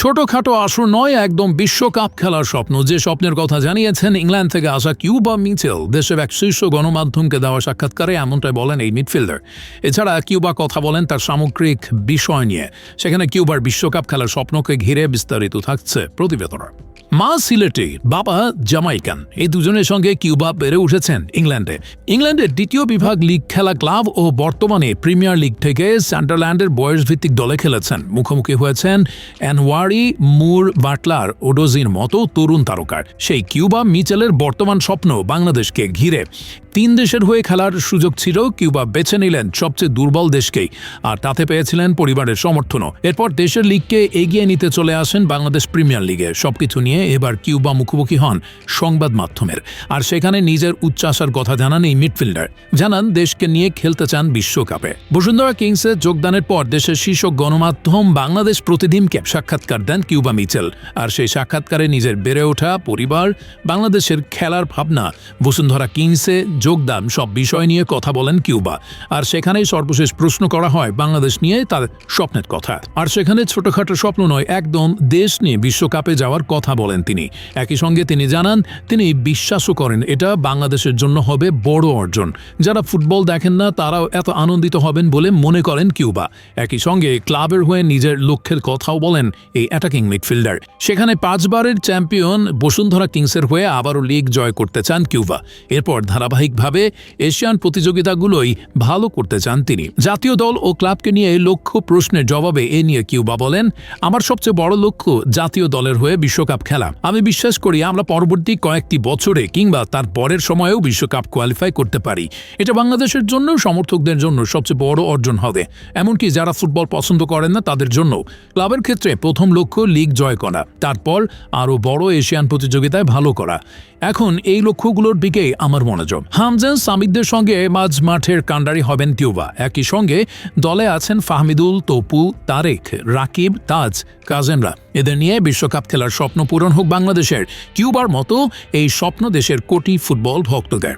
ছোটখাটো আসর নয়, একদম বিশ্বকাপ খেলার স্বপ্ন। যে স্বপ্নের কথা জানিয়েছেন ইংল্যান্ড থেকে আসা কিউবা মিচেল, দেশের এক শীর্ষ গণমাধ্যমকে দেওয়া সাক্ষাৎকারে এমনটাই বলেন এই মিডফিল্ডার। এছাড়া কিউবা কথা বলেন তার সামগ্রিক বিষয় নিয়ে। সেখানে কিউবার বিশ্বকাপ খেলার স্বপ্নকে ঘিরে বিস্তারিত থাকছে প্রতিবেদনা মা সিলেটে, বাবা জামাইকান। এই দুজনের সঙ্গে কিউবা বেড়ে উঠেছেন ইংল্যান্ডে। ইংল্যান্ডের দ্বিতীয় বিভাগ লীগ খেলা ক্লাব ও বর্তমানে প্রিমিয়ার লিগ থেকে সান্ডারল্যান্ডের বয়স ভিত্তিক দলে খেলেছেন। মুখোমুখি হয়েছেন অ্যানওয়ারি মুর বাটলার ওডোজির মতো তরুণ তারকার। সেই কিউবা মিচেলের বর্তমান স্বপ্ন বাংলাদেশকে ঘিরে। তিন দেশের হয়ে খেলার সুযোগ ছিল, কিউবা বেছে নিলেন সবচেয়ে দুর্বল দেশকেই। আর তাতে পেয়েছিলেন পরিবারের সমর্থনও। এরপর দেশের লিগকে এগিয়ে নিতে চলে আসেন বাংলাদেশ প্রিমিয়ার লিগে। সবকিছু নিয়ে এবার কিউবা মুখোমুখি হন সংবাদ মাধ্যমের। আর সেখানে নিজের উচ্চাসার কথা জানান এই মিডফিল্ডার। জানান, দেশকে নিয়ে খেলতে চান বিশ্বকাপে। বসুন্ধরা কিংসে যোগদানের পর দেশের শীর্ষ গণমাধ্যম বাংলাদেশ প্রতিদিনকে সাক্ষাৎকার দেন কিউবা মিচেল। আর সেই সাক্ষাৎকারে নিজের বেড়ে ওঠা পরিবার, বাংলাদেশের খেলার ভাবনা, বসুন্ধরা কিংসে যোগদান সব বিষয় নিয়ে কথা বলেন কিউবা। আর সেখানেই সর্বশেষ প্রশ্ন করা হয় বাংলাদেশ নিয়ে তার স্বপ্নের কথা। আর সেখানে ছোটখাটো স্বপ্ন নয়, একদম দেশ নিয়ে বিশ্বকাপে যাওয়ার কথা বলেন তিনি। একই সঙ্গে তিনি জানান, তিনি বিশ্বাসও করেন, এটা বাংলাদেশের জন্য হবে বড় অর্জন। যারা ফুটবল দেখেন না, তারাও এত আনন্দিত হবেন বলে মনে করেন কিউবা। একই সঙ্গে ক্লাবের হয়ে নিজের লক্ষ্যের কথাও বলেন এই অ্যাটাকিং মিডফিল্ডার সেখানে পাঁচবারের চ্যাম্পিয়ন বসুন্ধরা কিংসের হয়ে আবারও লিগ জয় করতে চান কিউবা। এরপর ধারাবাহিকভাবে এশিয়ান প্রতিযোগিতাগুলোই ভালো করতে চান তিনি। জাতীয় দল ও ক্লাবকে নিয়ে লক্ষ্য প্রশ্নের জবাবে এ নিয়ে কিউবা বলেন, আমার সবচেয়ে বড় লক্ষ্য জাতীয় দলের হয়ে বিশ্বকাপ খেলা। আমি বিশ্বাস করি আমরা পরবর্তী কয়েকটি বছরে কিংবা তার পরের সময়েও বিশ্বকাপ কোয়ালিফাই করতে পারি। এটা বাংলাদেশের জন্য সমর্থকদের জন্য সবচেয়ে বড় অর্জন হবে। এমনকি যারা ফুটবল পছন্দ করেন না, তাদের জন্য ক্লাবের ক্ষেত্রে প্রথম লক্ষ্য লিগ জয় করা, তারপর আরও বড় এশিয়ান প্রতিযোগিতায় ভালো করা। এখন এই লক্ষ্যগুলোর দিকেই আমার মনোযোগ। হামজান সামিদদের সঙ্গে মাঝ মাঠের কাণ্ডারি হবেন টিউবা একই সঙ্গে দলে আছেন ফাহমিদুল তপু তারেক, রাকিব, তাজ কাজেনরা এদের নিয়ে বিশ্বকাপ খেলার স্বপ্ন পূরণ হোক বাংলাদেশের, কিউবার মতো এই স্বপ্ন দেশের কোটি ফুটবল ভক্তদের।